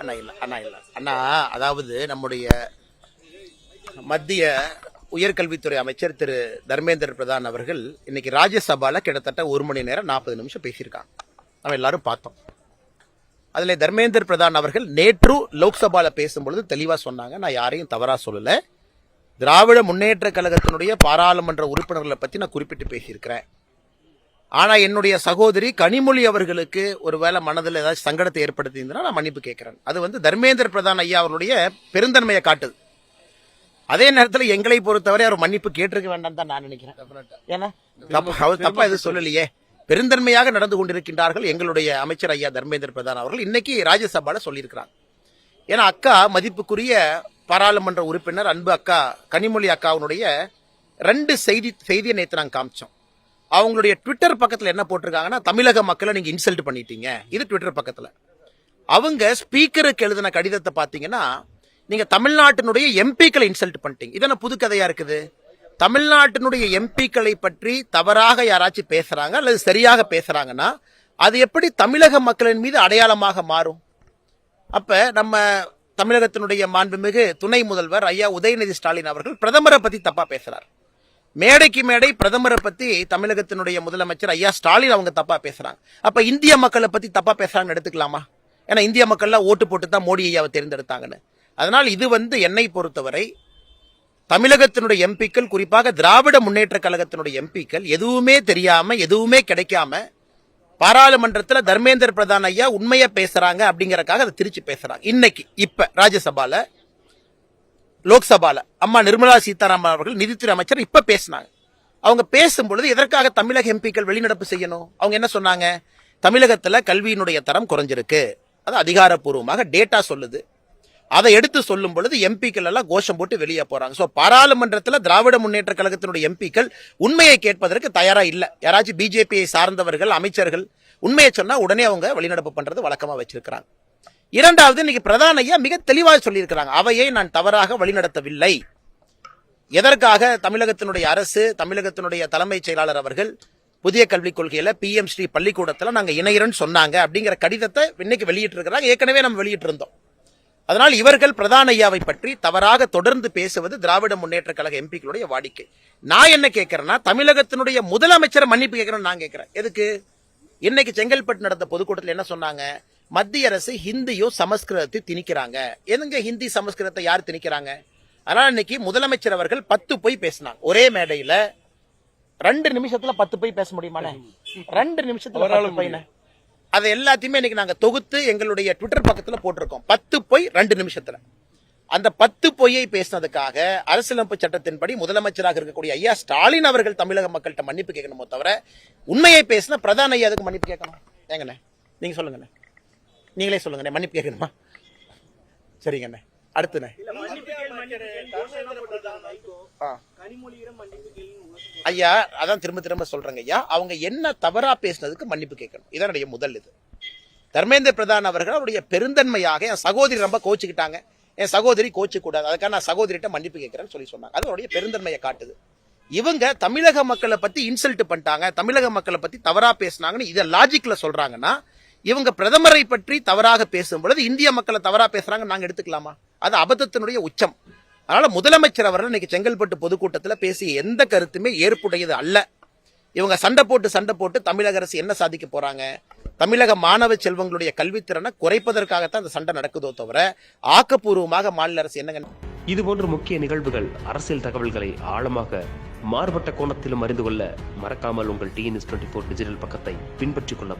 அண்ணா இல்ல அண்ணா இல்ல. அண்ணா அதாவது நம்முடைய மத்திய உயர்கல்வித்துறை அமைச்சர் திரு தர்மேந்திர பிரதான் அவர்கள் இன்னைக்கு ராஜ்யசபாவில் கிட்டத்தட்ட ஒரு மணி நேரம் நாற்பது நிமிஷம் பேசியிருக்காங்க. நம்ம எல்லாரும் பார்த்தோம். அதில் தர்மேந்திர பிரதான் அவர்கள் நேற்று லோக்சபாவில் பேசும்பொழுது தெளிவாக சொன்னாங்க. நான் யாரையும் தவறாக சொல்லலை. திராவிட முன்னேற்ற கழகத்தினுடைய பாராளுமன்ற உறுப்பினர்களை பற்றி நான் குறிப்பிட்டு பேசியிருக்கிறேன். ஆனா என்னுடைய சகோதரி கனிமொழி அவர்களுக்கு ஒருவேளை மனதில் ஏதாச்சும் சங்கடத்தை ஏற்படுத்தியிருந்தா நான் மன்னிப்பு கேட்கிறேன். அது வந்து தர்மேந்திர பிரதான் ஐயா அவருடைய பெருந்தன்மையை காட்டுது. அதே நேரத்தில் எங்களை பொறுத்தவரை அவர் மன்னிப்பு கேட்டிருக்க வேண்டாம் தான் நான் நினைக்கிறேன். ஏன்னா தப்பு அவர் தப்பா எதுவும் சொல்லலையே. பெருந்தன்மையாக நடந்து கொண்டிருக்கின்றார்கள் எங்களுடைய அமைச்சர் ஐயா தர்மேந்திர பிரதான் அவர்கள். இன்னைக்கு ராஜ்யசபால சொல்லியிருக்கிறாங்க ஏன்னா அக்கா மதிப்புக்குரிய பாராளுமன்ற உறுப்பினர் அன்பு அக்கா கனிமொழி அக்காவுடைய ரெண்டு செய்தி செய்தியை நேற்று நாங்கள் காமிச்சோம். அவங்களுடைய ட்விட்டர் பக்கத்தில் என்ன போட்டிருக்காங்கன்னா தமிழக மக்களை நீங்கள் இன்சல்ட் பண்ணிட்டீங்க. இது ட்விட்டர் பக்கத்தில். அவங்க ஸ்பீக்கருக்கு எழுதின கடிதத்தை பார்த்தீங்கன்னா நீங்கள் தமிழ்நாட்டினுடைய எம்பிக்களை இன்சல்ட் பண்ணிட்டீங்க. இதென்ன புது கதையாக இருக்குது? தமிழ்நாட்டினுடைய எம்பிக்களை பற்றி தவறாக யாராச்சும் பேசுகிறாங்க அல்லது சரியாக பேசுகிறாங்கன்னா அது எப்படி தமிழக மக்களின் மீது அடையாளமாக மாறும்? அப்போ நம்ம தமிழகத்தினுடைய மாண்புமிகு துணை முதல்வர் ஐயா உதயநிதி ஸ்டாலின் அவர்கள் பிரதமரை பற்றி தப்பா பேசுகிறார் மேடைக்கு மேடை பிரதமரை பத்தி தமிழகத்தினுடைய முதலமைச்சர் ஐயா ஸ்டாலின் அவங்க தப்பா பேசுறாங்க. அப்ப இந்திய மக்களை பத்தி தப்பா பேசுறாங்கன்னு எடுத்துக்கலாமா? ஏன்னா இந்திய மக்கள்லாம் ஓட்டு போட்டு தான் மோடி ஐயாவை தேர்ந்தெடுத்தாங்கன்னு. அதனால் இது வந்து என்னை பொறுத்தவரை தமிழகத்தினுடைய எம்பிக்கள் குறிப்பாக திராவிட முன்னேற்ற கழகத்தினுடைய எம்பிக்கள் எதுவுமே தெரியாம எதுவுமே கிடைக்காம பாராளுமன்றத்தில் தர்மேந்திர பிரதான் ஐயா உண்மையா பேசுறாங்க அப்படிங்கறக்காக அதை திருச்சி பேசுறாங்க. இன்னைக்கு இப்ப ராஜ்யசபால லோக்சபால அம்மா நிர்மலா சீதாராமன் அவர்கள் நிதித்துறை அமைச்சர் இப்ப பேசினாங்க. அவங்க பேசும்பொழுது எதற்காக தமிழக எம்பிக்கள் வெளிநடப்பு செய்யணும்? அவங்க என்ன சொன்னாங்க? தமிழகத்துல கல்வியினுடைய தரம் குறைஞ்சிருக்கு. அது அதிகாரப்பூர்வமாக டேட்டா சொல்லுது. அதை எடுத்து சொல்லும் பொழுது எம்பிக்கள் எல்லாம் கோஷம் போட்டு வெளியே போறாங்க. ஸோ பாராளுமன்றத்தில் திராவிட முன்னேற்ற கழகத்தினுடைய எம்பிக்கள் உண்மையை கேட்பதற்கு தயாரா இல்லை. யாராச்சும் பிஜேபியை சார்ந்தவர்கள் அமைச்சர்கள் உண்மையை சொன்னா உடனே அவங்க வெளிநடப்பு பண்றது வழக்கமா வச்சிருக்கிறாங்க. இரண்டாவது இன்னைக்கு பிரதான ஐயா மிக தெளிவாக சொல்லியிருக்கிறாங்க. அவையை நான் தவறாக வழிநடத்தவில்லை. எதற்காக தமிழகத்தினுடைய அரசு தமிழகத்தினுடைய தலைமைச் செயலாளர் அவர்கள் புதிய கல்விக் கொள்கையில பி எம் ஸ்ரீ பள்ளிக்கூடத்தில் நாங்கள் இணையரன் சொன்னாங்க அப்படிங்கிற கடிதத்தை இன்னைக்கு வெளியிட்டிருக்கிறாங்க. ஏற்கனவே நம்ம வெளியிட்டிருந்தோம். அதனால் இவர்கள் பிரதான ஐயாவை பற்றி தவறாக தொடர்ந்து பேசுவது திராவிட முன்னேற்ற கழக எம்பிக்களுடைய வாடிக்கை. நான் என்ன கேட்கிறேன்னா தமிழகத்தினுடைய முதலமைச்சரை மன்னிப்பு கேட்கிறேன்னு நான் கேட்கிறேன். எதுக்கு? இன்னைக்கு செங்கல்பட்டு நடந்த பொதுக்கூட்டத்தில் என்ன சொன்னாங்க? மத்திய அரசு ஹிந்தியும் சமஸ்கிருதத்தை திணிக்கிறாங்க. எதுங்க ஹிந்தி சமஸ்கிருதத்தை யார் திணிக்கிறாங்க? அதனால இன்னைக்கு முதலமைச்சர் அவர்கள் பத்து போய் பேசினாங்க. ஒரே மேடையில ரெண்டு நிமிஷத்துல பத்து போய் பேச முடியுமாண்ணே? ரெண்டு நிமிஷத்துல பத்து போயின அதை எல்லாத்தையுமே இன்னைக்கு நாங்க தொகுத்து எங்களுடைய ட்விட்டர் பக்கத்துல போட்டிருக்கோம். பத்து போய் ரெண்டு நிமிஷத்துல. அந்த பத்து பொய்யை பேசினதுக்காக அரசியலமைப்பு சட்டத்தின்படி முதலமைச்சராக இருக்கக்கூடிய ஐயா ஸ்டாலின் அவர்கள் தமிழக மக்கள்கிட்ட மன்னிப்பு கேட்கணுமோ தவிர உண்மையை பேசின பிரதான ஐயா அதுக்கு மன்னிப்பு கேட்கணும். ஏங்கண்ணே நீங்க சொல்லுங்கண்ணே. நீங்களே சொல்லுங்கண்ணே மன்னிப்பு கேட்கணுமா? சரிங்கண்ணே. அடுத்துண்ணே. ஐயா அதான் திரும்ப திரும்ப சொல்றேங்க ஐயா. அவங்க என்ன தவறா பேசினதுக்கு மன்னிப்பு கேட்கணும். இதான் என்னுடைய முதல் இது. தர்மேந்திர பிரதான் அவர்கள் அவருடைய பெருந்தன்மையாக என் சகோதரி ரொம்ப கோச்சுக்கிட்டாங்க. என் சகோதரி கோச்சு கூடாது அதுக்காக நான் சகோதரிட்ட மன்னிப்பு கேட்கிறேன்னு சொல்லி சொன்னாங்க. அது அவருடைய பெருந்தன்மையை காட்டுது. இவங்க தமிழக மக்களை பத்தி இன்சல்ட் பண்ணிட்டாங்க. தமிழக மக்களை பத்தி தவறா பேசினாங்கன்னு இதை லாஜிக்ல சொல்றாங்கன்னா இவங்க பிரதமரை பற்றி தவறாக பேசும் பொழுது இந்திய மக்களை தவறா பேசுறாங்க நாங்க எடுத்துக்கலாமா? அது அபத்தத்தினுடைய உச்சம். அதனால முதலமைச்சர் அவர்கள் இன்னைக்கு செங்கல்பட்டு பொதுக்கூட்டத்தில் பேசிய எந்த கருத்துமே ஏற்புடையது அல்ல. இவங்க சண்டை போட்டு சண்டை போட்டு தமிழக அரசு என்ன சாதிக்க போறாங்க? தமிழக மாணவ செல்வங்களுடைய கல்வித்திறனை குறைப்பதற்காகத்தான் அந்த சண்டை நடக்குதோ தவிர ஆக்கப்பூர்வமாக மாநில அரசு என்னங்க இதுபோன்ற முக்கிய நிகழ்வுகள் அரசியல் தகவல்களை ஆழமாக மாறுபட்ட கோணத்திலும் அறிந்து கொள்ள மறக்காமல் உங்கள் டிஎன்எஸ் டுவெண்ட்டி ஃபோர் டிஜிட்டல் பக்கத்தை பின்பற்றிக் கொள்ளவும்.